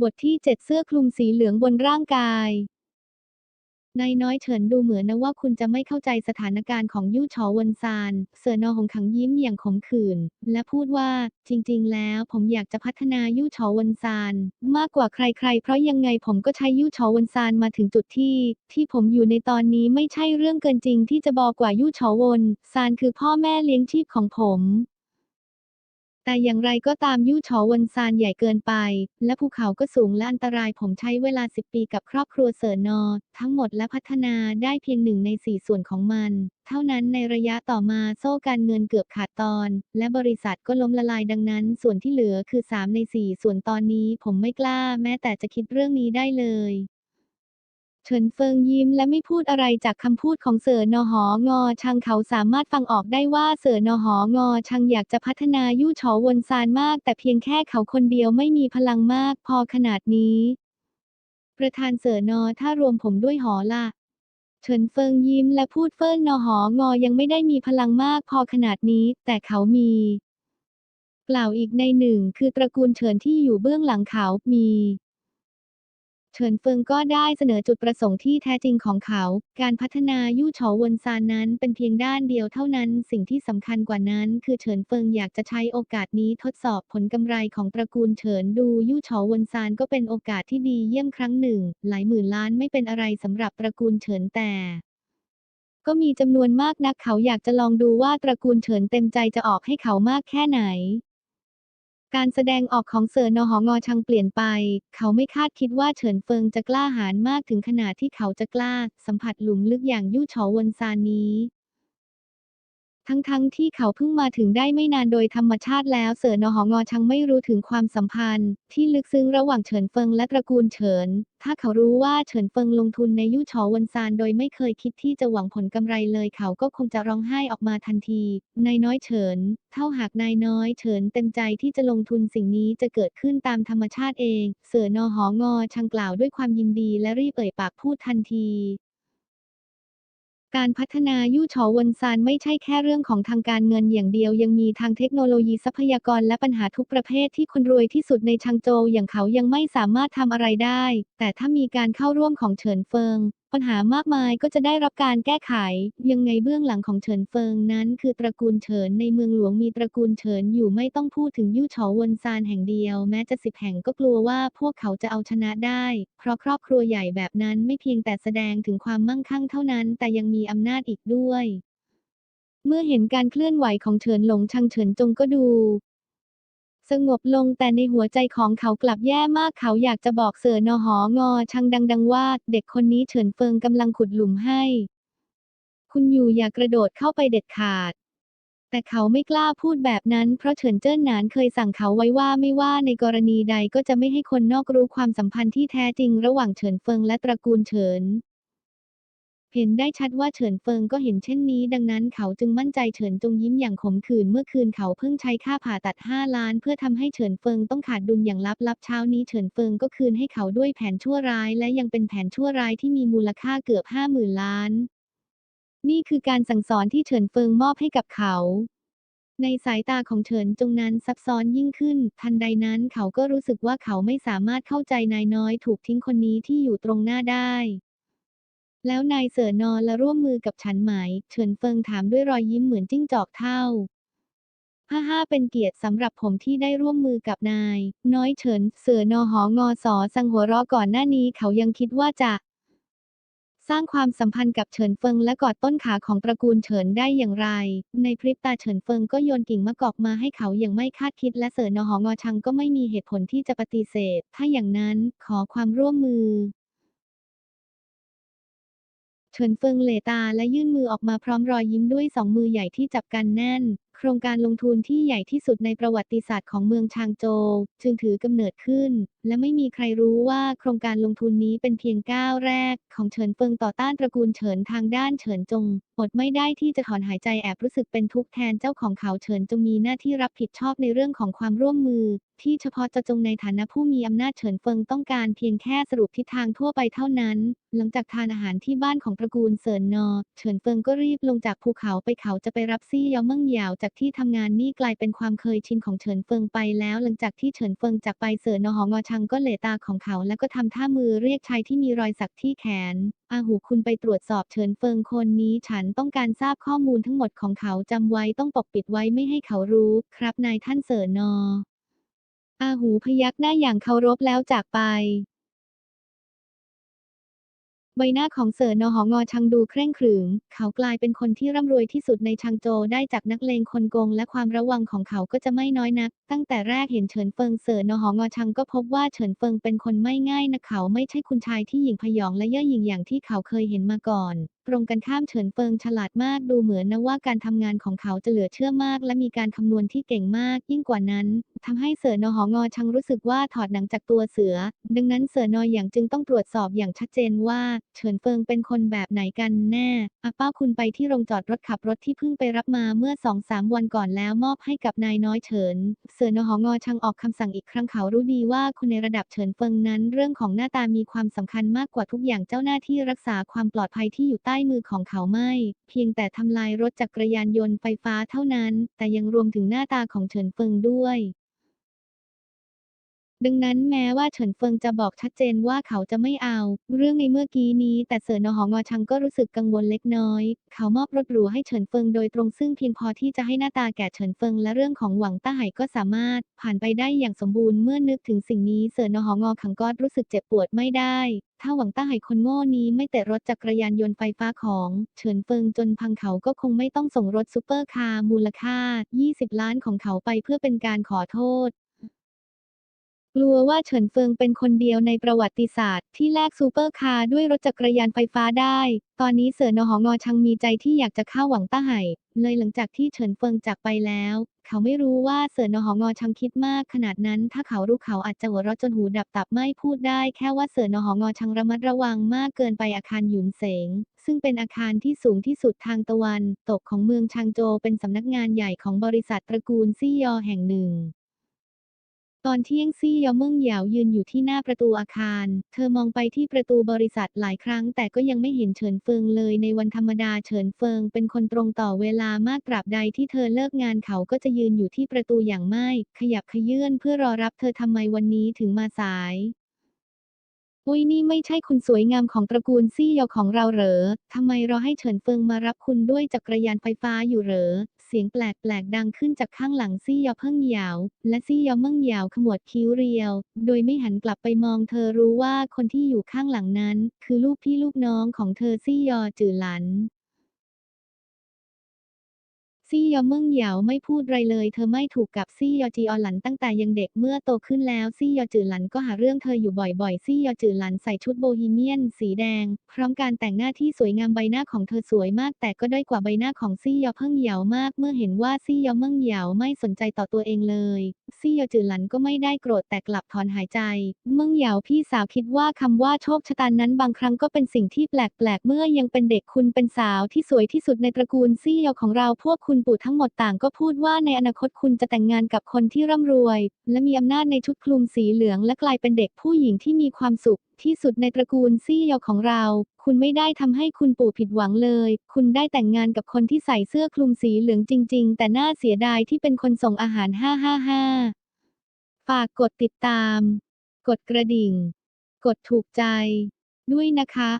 บทที่ 7 เสื้อคลุมสีเหลืองบนร่างกายนายน้อยเฉินดูเหมือนนะว่าคุณจะไม่เข้าใจสถานการณ์ของยู่ฉอวนซาน เสือนอหงขังยิ้มอย่างขมขื่นและพูดว่า จริง ๆ แล้วผมอยากจะพัฒนายู่ฉอวนซาน มากกว่าใคร ๆ เพราะยังไงผมก็ใช้ยู่ฉอวนซานมาถึงจุดที่ ที่ผมอยู่ในตอนนี้ไม่ใช่เรื่องเกินจริงที่จะบอกว่ายู่ฉอวนซานคือพ่อแม่เลี้ยงชีพของผม แต่อย่างไรก็ตามยู่ฉอเวนซานใหญ่เกินไป และภูเขาก็สูงและอันตรายผมใช้เวลา 10 ปีกับครอบครัวเสอนอ ทั้งหมดและพัฒนาได้เพียงหนึ่งในสี่ส่วนของมัน เท่านั้นในระยะต่อมาโซ่การเงินเกือบขาดตอน และบริษัทก็ล้มละลายดังนั้น ส่วนที่เหลือคือ 3 ใน 4 ส่วนตอนนี้ผมไม่กล้า แม้แต่จะคิดเรื่องนี้ได้เลย เฉินเฟิงยิ้มและไม่พูดอะไรจากคำพูดของเสือนอหองอชังเขาสามารถฟังออกได้ว่าเสือนอหองอชังอยากจะพัฒนายู่ฉอวนซานมาก แต่เพียงแค่เขาคนเดียวไม่มีพลังมากพอขนาดนี้ ประธานเสือนอถ้ารวมผมด้วยหอล่ะเฉินเฟิงยิ้มและพูดเฟิ่นนอหองอยังไม่ได้มีพลังมากพอขนาดนี้ แต่เขามีกล่าวอีกในหนึ่งคือตระกูลเฉินที่อยู่เบื้องหลังเขามี เฉินเฟิงก็ได้เสนอจุดประสงค์ที่แท้จริงของเขา การพัฒนายู่เฉอเวนซานนั้นเป็นเพียงด้านเดียวเท่านั้น สิ่งที่สำคัญกว่านั้น คือเฉินเฟิงอยากจะใช้โอกาสนี้ทดสอบผลกำไรของตระกูลเฉินดูยู่เฉอเวนซานก็เป็นโอกาสที่ดีเยี่ยมครั้งหนึ่ง หลายหมื่นล้านไม่เป็นอะไรสำหรับตระกูลเฉินแต่ก็มีจำนวนมากนักเขาอยากจะลองดูว่าตระกูลเฉินเต็มใจจะออกให้เขามากแค่ไหน การแสดงออกของเสือนอหงอชังเปลี่ยนไป เขาไม่คาดคิดว่าเฉินเฟิงจะกล้าหาญมากถึงขนาดที่เขาจะกล้า สัมผัสหลุมลึกอย่างยู่เฉาวนซานนี้ ทั้งๆทที่เขาเพิ่งมาถึงได้ไม่นานโดยธรรมชาติแล้วเสือนอหงอชังไม่รู้ถึงความสัมพันธ์ ที่ลึกซึ้งระหว่างเฉินเฟิงและตระกูลเฉิน ถ้าเขารู้ว่าเฉินเฟิงลงทุนในยู่ฉอวนซานโดยไม่เคยคิดที่จะหวังผลกำไรเลยเขาก็คงจะร้องไห้ออกมาทันที นายน้อยเฉิน เท่าหากนายน้อยเฉินเต็มใจที่จะลงทุนสิ่งนี้จะเกิดขึ้นตามธรรมชาติเอง เสือนอหงอชังกล่าวด้วยความยินดีและรีบเอ่ยปากพูดทันที การพัฒนายู่ฉอวนซานไม่ใช่แค่เรื่องของทางการเงินอย่างเดียว ยังมีทางเทคโนโลยีทรัพยากรและปัญหาทุกประเภทที่คนรวยที่สุดในชางโจวอย่างเขายังไม่สามารถทำอะไรได้ แต่ถ้ามีการเข้าร่วมของเฉินเฟิง ปัญหามากมายก็จะได้รับการแก้ไข ยังไงเบื้องหลังของเฉินเฟิงนั้น คือตระกูลเฉินในเมืองหลวงมีตระกูลเฉินอยู่ไม่ต้องพูดถึงยู่เฉอเวนซานแห่งเดียว แม้จะสิบแห่งก็กลัวว่าพวกเขาจะเอาชนะได้ เพราะครอบครัวใหญ่แบบนั้นไม่เพียงแต่แสดงถึงความมั่งคั่งเท่านั้น แต่ยังมีอำนาจอีกด้วยเมื่อเห็นการเคลื่อนไหวของเฉินหลงชังเฉินจงก็ดู สงบลงแต่ในหัวใจของเขากลับแย่มากเขาอยากจะบอกเสือนอหองอชังดัง ๆ ว่า เด็กคนนี้เฉินเฟิงกำลังขุดหลุมให้ คุณอยู่อย่ากระโดดเข้าไปเด็ดขาด แต่เขาไม่กล้าพูดแบบนั้นเพราะเฉินเจิ้นหนานเคยสั่งเขาไว้ว่าไม่ว่าในกรณีใดก็จะไม่ให้คนนอกรู้ความสัมพันธ์ที่แท้จริงระหว่างเฉินเฟิงและตระกูลเฉิน เห็นได้ชัดว่าเฉินเฟิงก็เห็นเช่นนี้ดังนั้นเขาจึงมั่นใจเฉินจงยิ้มอย่างขมขื่นเมื่อคืนเขาเพิ่งใช้ค่าผ่าตัด 5 ล้าน เพื่อทำให้เฉินเฟิงต้องขาดดุลอย่างลับๆเช้านี้เฉินเฟิงก็คืนให้เขาด้วยแผนชั่วร้าย และยังเป็นแผนชั่วร้ายที่มีมูลค่าเกือบ50,000ล้าน นี่คือการสั่งสอนที่เฉินเฟิงมอบให้กับเขา ในสายตาของเฉินจงนั้นซับซ้อนยิ่งขึ้น ทันใดนั้นเขาก็รู้สึกว่าเขาไม่สามารถเข้าใจนายน้อยถูกทิ้งคนนี้ที่อยู่ตรงหน้าได้ แล้วนายเสือนอและร่วมมือกับฉันไหม เฉินเฟิงถามด้วยรอยยิ้มเหมือนจิ้งจอกเท่าฮ่าฮ่าเป็นเกียรติสำหรับผมที่ได้ร่วมมือกับนาย น้อยเฉิน เสือนอหองอสอสังหัวเราะก่อนหน้านี้เขายังคิดว่าจะ สร้างความสัมพันธ์กับเฉินเฟิงและกอดต้นขาของตระกูลเฉินได้อย่างไร ในพริบตาเฉินเฟิงก็โยนกิ่งมะกอกมาให้เขาอย่างไม่คาดคิดและเสือนอหองอชังก็ไม่มีเหตุผลที่จะปฏิเสธ ถ้าอย่างนั้นขอความร่วมมือ เฉินเฟิงเหลตาและยื่นมือออกมาพร้อมรอยยิ้มด้วยสองมือใหญ่ที่จับกันแน่น โครงการลงทุนที่ใหญ่ที่สุดในประวัติศาสตร์ของเมืองชางโจวจึงถือกำเนิดขึ้นและไม่มีใครรู้ว่าโครงการลงทุนนี้เป็นเพียงก้าวแรก ของเฉินเฟิงต่อต้านตระกูลเฉินทางด้านเฉินจง อดไม่ได้ที่จะถอนหายใจแอบรู้สึกเป็นทุกข์แทนเจ้าของเขาเฉินจงมีหน้าที่รับผิดชอบในเรื่องของความร่วมมือ ที่เฉพาะเจาะจงในฐานะผู้มีอำนาจเฉินเฟิงต้องการเพียงแค่สรุปทิศทางทั่วไปเท่านั้น หลังจากทานอาหารที่บ้านของตระกูลเซินนอ เฉินเฟิงก็รีบลงจากภูเขาไปเขาจะไปรับซี่เยาเมิ่งเหยาวจากที่ทำงานนี่กลายเป็นความเคยชินของเฉินเฟิงไปแล้ว หลังจากที่เฉินเฟิงจากไปเสินนอหองอชังก็เหลตาของเขาแล้วก็ทำท่ามือเรียกชายที่มีรอยสักที่แขน อาหูคุณไปตรวจสอบเฉินเฟิงคนนี้ฉันต้องการทราบข้อมูลทั้งหมดของเขาจำไว้ต้องปกปิดไว้ไม่ให้เขารู้ ครับนายท่านเสินนอ อาหูพยักหน้าอย่างเคารพแล้วจากไปใบหน้าของเสิร์นอหองอชังดูเคร่งขรึม เขากลายเป็นคนที่ร่ำรวยที่สุดในชังโจได้จากนักเลงคนโกงและความระวังของเขาก็จะไม่น้อยนัก ตั้งแต่แรกเห็นเฉินเฟิงเสิร์นอหองอชังก็พบว่าเฉินเฟิงเป็นคนไม่ง่ายนะเขาไม่ใช่คุณชายที่หยิ่งพยองและเย่อหยิ่งอย่างที่เขาเคยเห็นมาก่อน ตรงกันข้ามเฉินเฟิงฉลาดมากดูเหมือนนะว่าการทำงานของเขาจะเหลือเชื่อมาก และมีการคำนวณที่เก่งมาก ยิ่งกว่านั้นทำให้เสือนอหองอชังรู้สึกว่าถอดหนังจากตัวเสือ ดังนั้นเสือนออย่างจึงต้องตรวจสอบอย่างชัดเจนว่าเฉินเฟิงเป็นคนแบบไหนกันแน่อาป้าคุณไปที่โรงจอดรถขับรถที่เพิ่งไปรับมาเมื่อสองสามวันก่อนแล้วมอบให้กับนายน้อยเฉินเสือนอหงอชังออกคำสั่งอีกครั้งเขารู้ดีว่าคนในระดับเฉินเฟิงนั้น เรื่องของหน้าตามีความสำคัญมากกว่าทุกอย่างเจ้าหน้าที่รักษาความปลอดภัยที่อยู่ใต้มือของเขาไม่ เพียงแต่ทำลายรถจักรยานยนต์ไฟฟ้าเท่านั้น แต่ยังรวมถึงหน้าตาของเฉินเฟิงด้วย ดังนั้นแม้ว่าเฉินเฟิงจะบอกชัดเจนว่าเขาจะไม่เอา เรื่องในเมื่อกี้นี้ แต่เสือนอหองอชังก็รู้สึกกังวลเล็กน้อย เขามอบรถหรูให้เฉินเฟิงโดยตรงซึ่งเพียงพอที่จะให้หน้าตาแก่เฉินเฟิงและเรื่องของหวังต้าไห่ก็สามารถ ผ่านไปได้อย่างสมบูรณ์เมื่อนึกถึงสิ่งนี้เสือนอหองอขังก็รู้สึกเจ็บปวดไม่ได้ ถ้าหวังต้าไห่คนโง่นี้ไม่เตะรถจักรยานยนต์ไฟฟ้าของเฉินเฟิงจนพังเขาก็คงไม่ต้องส่งรถซูเปอร์คาร์มูลค่า 20 ล้านของเขาไปเพื่อเป็นการขอโทษ กลัวว่าเฉินเฟิงเป็นคนเดียวในประวัติศาสตร์ที่แลกซูเปอร์คาร์ด้วยรถจักรยานไฟฟ้าได้ ตอนนี้เสือนอหองอชังมีใจที่อยากจะเข้าหวังต้าไห่เลยหลังจากที่เฉินเฟิงจากไปแล้ว เขาไม่รู้ว่าเสือนอหองอชังคิดมากขนาดนั้น ถ้าเขารู้เขาอาจจะหัวเราะจนหูดับตับไม่พูดได้ แค่ว่าเสือนอหองอชังระมัดระวังมากเกินไปอาคารหยุนเสง ซึ่งเป็นอาคารที่สูงที่สุดทางตะวัน ตกของเมืองชางโจเป็นสำนักงานใหญ่ของบริษัทตระกูลซี่ยอแห่งหนึ่ง ตอนเที่ยงซี่ยอเมิ่งเหยาวยืนอยู่ที่หน้าประตูอาคาร เธอมองไปที่ประตูบริษัทหลายครั้ง แต่ก็ยังไม่เห็นเฉินเฟิงเลยในวันธรรมดาเฉินเฟิงเป็นคนตรงต่อเวลามากตราบใดที่เธอเลิกงานเขาก็จะยืนอยู่ที่ประตูอย่างไม่ ขยับขยื่นเพื่อรอรับเธอทำไมวันนี้ถึงมาสาย อุ้ยนี่ไม่ใช่คุณสวยงามของตระกูลซี่ยอของเราเหรอทำไมรอให้เฉินเฟิงมารับคุณด้วยจักรยานไฟฟ้าอยู่เหรอ เสียงแปลกๆดังขึ้นจากข้างหลังซี่ยอเพิ่งเหยาว และซี่ยอเมิ่งเหยาวขมวดคิ้วเรียว โดยไม่หันกลับไปมองเธอรู้ว่าคนที่อยู่ข้างหลังนั้น คือลูกพี่ลูกน้องของเธอซี่ยอจือหลัน ซี่ยอเมิ่งเหยาไม่พูดไรเลย เธอไม่ถูกกับซี่ยอจีออหลันตั้งแต่ยังเด็กเมื่อโตขึ้นแล้วซี่ยอจือหลันก็หาเรื่องเธออยู่บ่อยๆ ซี่ยอจือหลันใส่ชุดโบฮีเมียน สีแดง พร้อมการแต่งหน้าที่สวยงามใบหน้าของเธอสวยมาก แต่ก็ด้อยกว่าใบหน้าของซี่ยอเพิ่งเหยาวมาก เมื่อเห็นว่าซี่ยอเมิ่งเหยาไม่สนใจต่อตัวเองเลย ซี่ยอจือหลันก็ไม่ได้โกรธแต่กลับถอนหายใจ เมิ่งเหยาพี่สาวคิดว่าคำว่าโชคชะตานั้นบางครั้งก็เป็นสิ่งที่แปลกๆเมื่อยังเป็นเด็กคุณเป็นสาวที่สวยที่สุดในตระกูลซี่ยอของเราพวกคุณปู่ทั้งหมดต่างก็พูดว่าในอนาคตคุณจะแต่งงานกับคนที่ร่ำรวย และมีอำนาจในชุดคลุมสีเหลืองและกลายเป็นเด็กผู้หญิงที่มีความสุข ที่สุดในตระกูลซี่ยอของเรา คุณไม่ได้ทำให้คุณปู่ผิดหวังเลย คุณได้แต่งงานกับคนที่ใส่เสื้อคลุมสีเหลืองจริง ๆ แต่น่าเสียดายที่เป็นคนส่งอาหาร 555 ฝากกดติดตาม กดกระดิ่ง กดถูกใจ ด้วยนะคะ